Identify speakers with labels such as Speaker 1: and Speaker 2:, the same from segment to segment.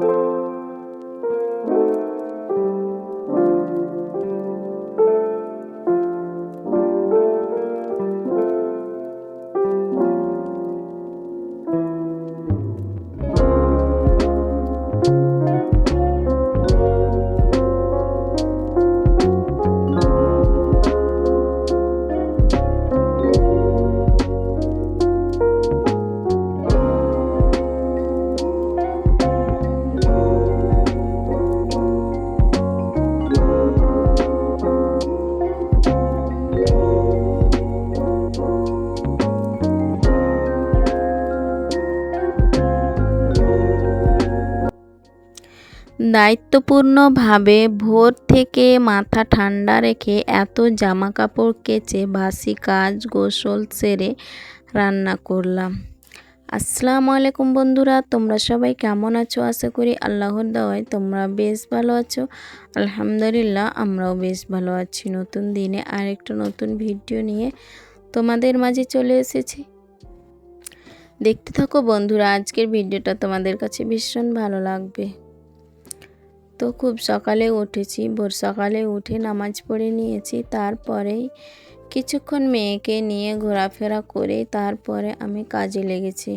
Speaker 1: thank you দায়িত্বপূর্ণভাবে ভোর থেকে মাথা ঠান্ডা রেখে এত জামা কাপড় কেচে বাসি কাজ গোসল সেরে রান্না করলাম। আসসালামু আলাইকুম বন্ধুরা, তোমরা সবাই কেমন আছো? আশা করি আল্লাহর দাওয়ায় তোমরা বেশ ভালো আছো। আলহামদুলিল্লাহ, আমরাও বেশ ভালো আছি। নতুন দিনে আরেকটা নতুন ভিডিও নিয়ে তোমাদের মাঝে চলে এসেছি। দেখতে থাকো বন্ধুরা, আজকের ভিডিওটা তোমাদের কাছে ভীষণ ভালো লাগবে। তো খুব সকালে উঠেছি। ভোর সকালে উঠে নামাজ পড়ে নিয়েছি। তারপরেই কিছুক্ষণ মেয়েকে নিয়ে ঘোরাফেরা করে তারপরে আমি কাজে লেগেছি।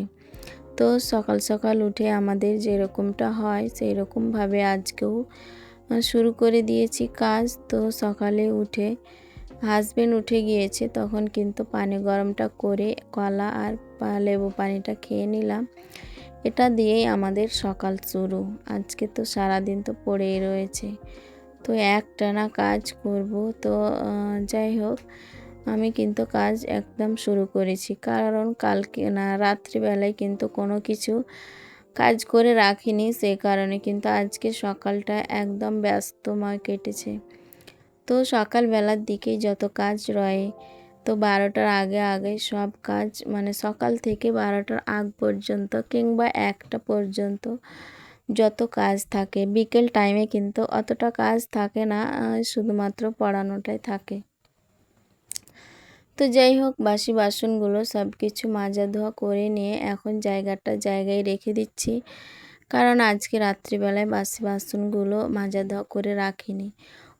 Speaker 1: তো সকাল সকাল উঠে আমাদের যেরকমটা হয় সেই রকমভাবে আজকেও শুরু করে দিয়েছি কাজ। তো সকালে উঠে হাজবেন্ড উঠে গিয়েছে, তখন কিন্তু পানি গরমটা করে কলা আর লেবু পানিটা খেয়ে নিলাম। এটা দিয়েই আমাদের সকাল শুরু। আজকে তো সারাদিন তো পড়েই রয়েছে। তো একটানা কাজ করব। তো যাই হোক, আমি কিন্তু কাজ একদম শুরু করেছি। কারণ কালকে না, রাত্রিবেলায় কিন্তু কোনো কিছু কাজ করে রাখিনি। সে কারণে কিন্তু আজকে সকালটা একদম ব্যস্তময় কেটেছে। তো সকালবেলার দিকেই যত কাজ রয়ে তো বারোটার আগে আগে সব কাজ মানে সকাল থেকে বারোটার আগ পর্যন্ত কিংবা একটা পর্যন্ত যত কাজ থাকে, বিকেল টাইমে কিন্তু অতটা কাজ থাকে না শুধুমাত্র পড়ানোটাই থাকে। তো যাই হোক, বাসি বাসনগুলো সব কিছু মাজা ধোয়া করে নিয়ে এখন জায়গাটা জায়গায় রেখে দিচ্ছি। কারণ আজকে রাত্রিবেলায় বাসি বাসনগুলো মাজা ধোয়া করে রাখিনি।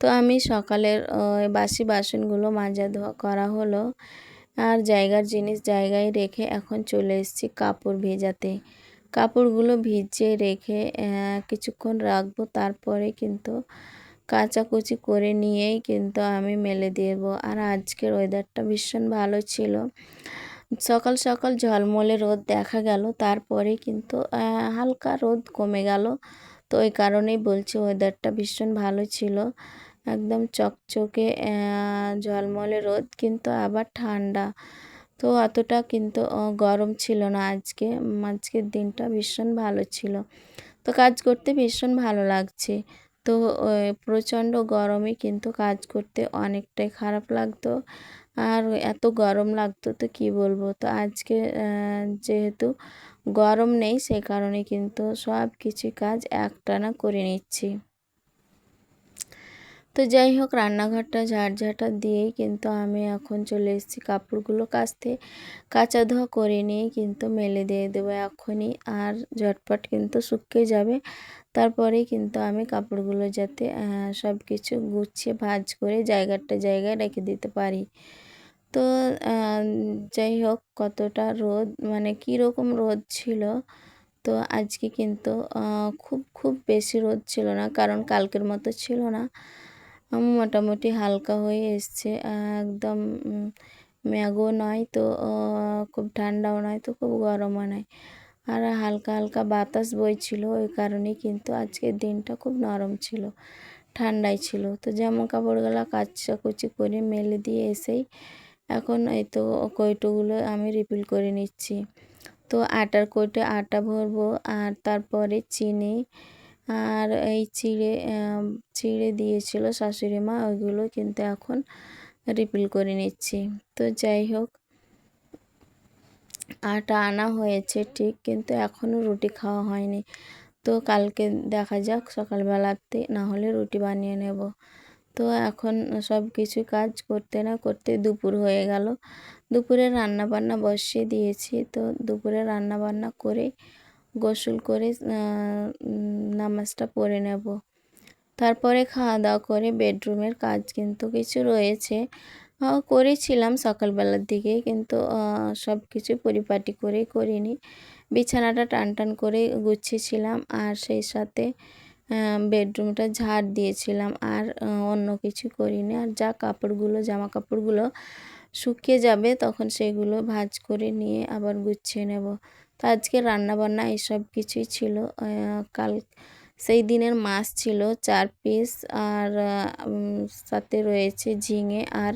Speaker 1: তো আমি সকালের বাসি বাসনগুলো মাজা ধোয়া করা হলো। আর জায়গার জিনিস জায়গায় রেখে এখন চলে এসেছি কাপড় ভেজাতে। কাপড়গুলো ভিজিয়ে রেখে কিছুক্ষণ রাখব, তারপরে কিন্তু কাচাকুচি করে নিয়েই কিন্তু আমি মেলে দেব। আর আজকের ওয়েদারটা ভীষণ ভালো ছিল। সকাল সকাল ঝলমলে রোদ দেখা গেল, তারপরে কিন্তু হালকা রোদ কমে গেল। তো ওই কারণেই বলছি ওয়েদারটা ভীষণ ভালো ছিল। একদম চকচকে ঝলমলে রোদ, কিন্তু আবার ঠান্ডা। তো অতটা কিন্তু গরম ছিল না আজকে। আজকের দিনটা ভীষণ ভালো ছিল। তো কাজ করতে ভীষণ ভালো লাগছে। তো প্রচণ্ড গরমে কিন্তু কাজ করতে অনেকটাই খারাপ লাগতো। আর এত গরম লাগতো তো কি বলব? তো আজকে যেহেতু গরম নেই, সে কারণে কিন্তু সব কিছু কাজ একটানা করে নিচ্ছি। তো যাই হোক, রান্নাঘরটা ঝাড়ঝাঁটা দিয়েই কিন্তু আমি এখন চলে এসেছি কাপড়গুলো কাচতে। কাচা ধোয়া করে নিয়ে কিন্তু মেলে দিয়ে দেবো এখনই। আর ঝটপট কিন্তু শুকিয়ে যাবে। তারপরেই কিন্তু আমি কাপড়গুলো যাতে সব কিছু গুছিয়ে, ভাজ করে জায়গাটা জায়গায় রেখে দিতে পারি। তো যাই হোক, কতটা রোদ মানে কী রকম রোদ ছিল? তো আজকে কিন্তু খুব খুব বেশি রোদ ছিল না, কারণ কালকের মতো ছিল না। মোটামুটি হালকা হয়ে এসছে, একদম ম্যাগও নয় তো খুব ঠান্ডাও নয় তো, খুব গরমও নয়। আর হালকা হালকা বাতাস বইছিল, ওই কারণেই কিন্তু আজকের দিনটা খুব নরম ছিল, ঠান্ডাই ছিল। তো জামা কাপড়গুলো কাচাকুচি করে মেলে দিয়ে এসেই এখন এই তো কৌটোগুলো আমি রিফিল করে নিচ্ছি। তো আটার কৌটে আটা ভরবো, আর তারপরে চিনি আর এই চিড়ে চিড়ে দিয়েছিল শাশুড়ি মা, ওইগুলো কিন্তু এখন রিপিল করে নিচ্ছি। তো যাই হোক, আটা আনা হয়েছে ঠিক, কিন্তু এখনও রুটি খাওয়া হয়নি। তো কালকে দেখা যাক, সকালবেলাতে না হলে রুটি বানিয়ে নেব। তো এখন সব কিছু কাজ করতে না করতে দুপুর হয়ে গেল। দুপুরে রান্না বান্না বসিয়ে দিয়েছি, তো দুপুরে রান্না বান্না করে গোসল করে নামাজটা পড়ে নেব। তারপরে খাওয়া দাওয়া করে বেডরুমের কাজ কিন্তু কিছু রয়েছে। করেছিলাম সকালবেলার দিকে কিন্তু সব কিছু পরিপাটি করে করিনি। বিছানাটা টান টান করে গুছিয়েছিলাম আর সেই সাথে বেডরুমটা ঝাড় দিয়েছিলাম আর অন্য কিছু করিনি। আর যা কাপড়গুলো, জামা কাপড়গুলো শুকিয়ে যাবে তখন সেগুলো ভাজ করে নিয়ে আবার গুছিয়ে নেব। তো আজকে রান্নাবান্না এসব কিছুই ছিল। কাল সেই দিনের মাছ ছিল চার পিস আর সাথে রয়েছে ঝিঙে আর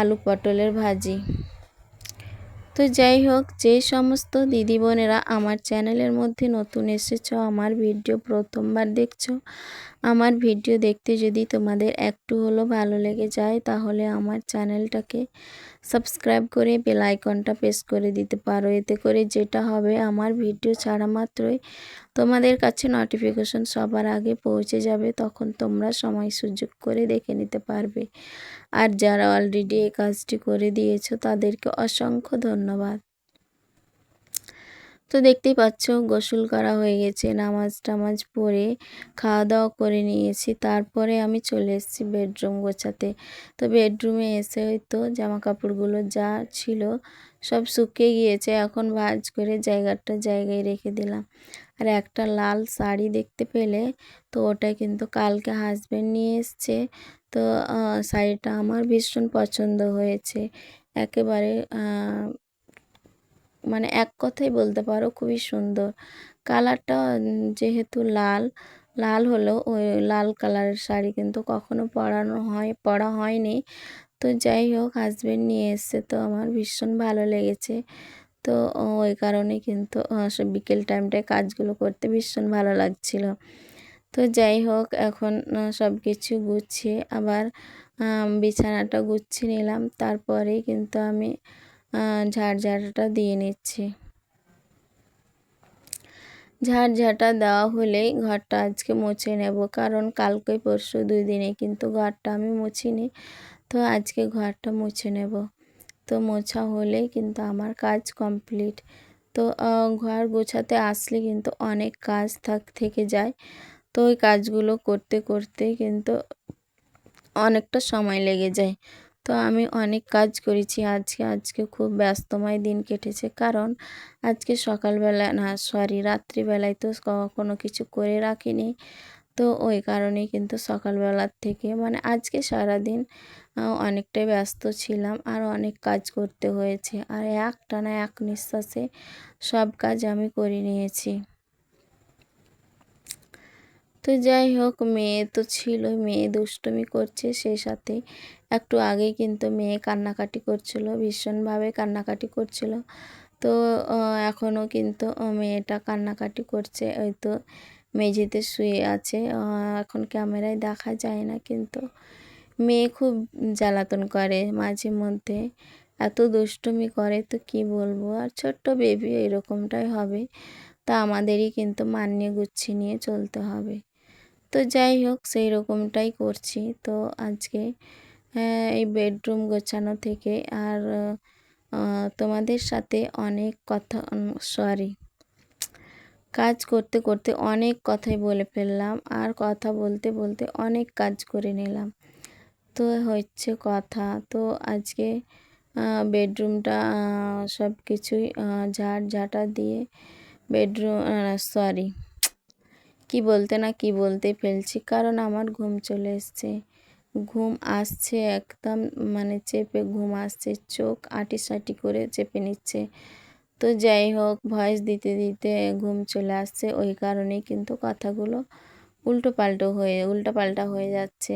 Speaker 1: আলু পটলের ভাজি। তো যাই হোক, যে সমস্ত দিদি বোনেরা আমার চ্যানেলের মধ্যে নতুন এসেছ, আমার ভিডিও প্রথমবার দেখছ, আমার ভিডিও দেখতে যদি তোমাদের একটু হলো ভালো লেগে যায়, তাহলে আমার চ্যানেলটাকে সাবস্ক্রাইব করে বেলাইকনটা প্রেস করে দিতে পারো। এতে করে যেটা হবে, আমার ভিডিও ছাড়া মাত্রই তোমাদের কাছে নোটিফিকেশন সবার আগে পৌঁছে যাবে, তখন তোমরা সময় সুযোগ করে দেখে নিতে পারবে। আর যারা অলরেডি এই কাজটি করে দিয়েছ, তাদেরকে অসংখ্য ধন্যবাদ। তো দেখতেই পাচ্ছ, গোসল করা হয়ে গেছে, নামাজ টামাজ পড়ে খাওয়া দাওয়া করে নিয়েছি। তারপরে আমি চলে এসেছি বেডরুম গোছাতে। তো বেডরুমে এসে হয়তো জামা কাপড়গুলো যা ছিল সব শুকিয়ে গিয়েছে, এখন ভাজ করে জায়গাটা জায়গায় রেখে দিলাম। আর একটা লাল শাড়ি দেখতে পেলে তো ওটা কিন্তু কালকে হাজব্যান্ড নিয়ে এসছে। তো শাড়িটা আমার ভীষণ পছন্দ হয়েছে। একেবারে মানে এক কথাই বলতে পারো খুবই সুন্দর। কালারটা যেহেতু লাল লাল হলো, ওই লাল কালারের শাড়ি কিন্তু কখনো পরানো হয়, পরা হয়নি। তো যাই হোক হাজব্যান্ড নিয়ে এসছে তো আমার ভীষণ ভালো লেগেছে। তো ওই কারণে কিন্তু বিকেল টাইমটায় কাজগুলো করতে ভীষণ ভালো লাগছিল। তো যাই হোক, এখন সব কিছু গুছিয়ে আবার বিছানাটা গুছিয়ে নিলাম। তারপরেই কিন্তু আমি ঝাড়ঝাড়টা দিয়ে নিচ্ছি। ঝাড় ঝাঁটা দেওয়া হলেই ঘরটা আজকে মুছে নেব। কারণ কালকে পরশু দুই দিনে কিন্তু ঘরটা আমি মুছিনি। তো আজকে ঘরটা মুছে নেব। তো মোছা হলে কিন্তু আমার কাজ কমপ্লিট। তো ঘর গোছাতে আসলে কিন্তু অনেক কাজ থাক, থেকে যায়। তো ওই কাজগুলো করতে করতে কিন্তু অনেকটা সময় লেগে যায়। তো আমি অনেক কাজ করেছি। আজকে আজকে খুব ব্যস্তময় দিন কেটেছে। কারণ আজকে সকালবেলা না সরি রাত্রিবেলায় তো কোনো কিছু করে রাখিনি। তো ওই কারণে কিন্তু সকালবেলার থেকে মানে আজকে সারাদিন অনেকটাই ব্যস্ত ছিলাম আর অনেক কাজ করতে হয়েছে। আর এক টানা এক নিঃশ্বাসে সব কাজ আমি করে নিয়েছি। তো যাই হোক, মেয়ে তো ছিল, মেয়ে দুষ্টুমি করছে সেই সাথে। একটু আগেই কিন্তু মেয়ে কান্নাকাটি করছিল, ভীষণভাবে কান্নাকাটি করছিল। তো এখনও কিন্তু মেয়েটা কান্নাকাটি করছে। ওই তো মেঝেতে শুয়ে আছে। এখন ক্যামেরায় দেখা যায় না কিন্তু মেয়ে খুব জ্বালাতন করে মাঝে মধ্যে। এত দুষ্টুমি করে তো কি বলব? আর ছোট্ট বেবি এরকমটাই হবে। তা আমাদেরই কিন্তু মানিয়ে গুছিয়ে নিয়ে চলতে হবে। তো যাই হোক সেই রকমটাই করছি। তো আজকে এই বেডরুম গোছানো থেকে আর তোমাদের সাথে অনেক কথা সরি কাজ করতে করতে অনেক কথাই বলে ফেললাম আর কথা বলতে বলতে অনেক কাজ করে নিলাম। তো হচ্ছে কথা। তো আজকে বেডরুমটা সব কিছুই ঝাড়, ঝাঁটা দিয়ে বেডরুম সরি কি বলতে না কি বলতে ফেলছি। কারণ আমার ঘুম চলে এসছে। ঘুম আসছে একদম মানে চেপে ঘুম আসছে। চোখ আটি সাটি করে চেপে নিচ্ছে। তো যাই হোক, ভয়েস দিতে দিতে ঘুম চলে আসছে। ওই কারণেই কিন্তু কথাগুলো উল্টো পাল্টো হয়ে উল্টো পাল্টা হয়ে যাচ্ছে।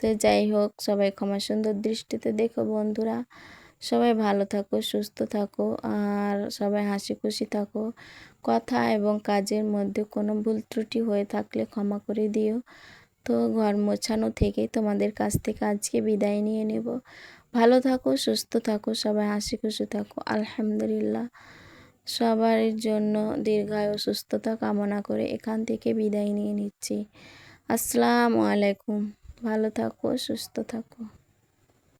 Speaker 1: তো যাই হোক, সবাই ক্ষমা সুন্দর দৃষ্টিতে দেখো বন্ধুরা। সবাই ভালো থাকো, সুস্থ থাকো, আর সবাই হাসি খুশি থাকো। কথা এবং কাজের মধ্যে কোনো ভুল ত্রুটি হয়ে থাকলে ক্ষমা করে দিও। তো ঘর মোছানো থেকেই তোমাদের কাছ থেকে আজকে বিদায় নিয়ে নেব। ভালো থাকো, সুস্থ থাকো, সবাই হাসি খুশি থাকো। আলহামদুলিল্লাহ। সবার জন্য দীর্ঘায়ু, সুস্থতা কামনা করে এখান থেকে বিদায় নিয়ে নিচ্ছি। আসসালামু আলাইকুম। ভালো থাকো, সুস্থ থাকো।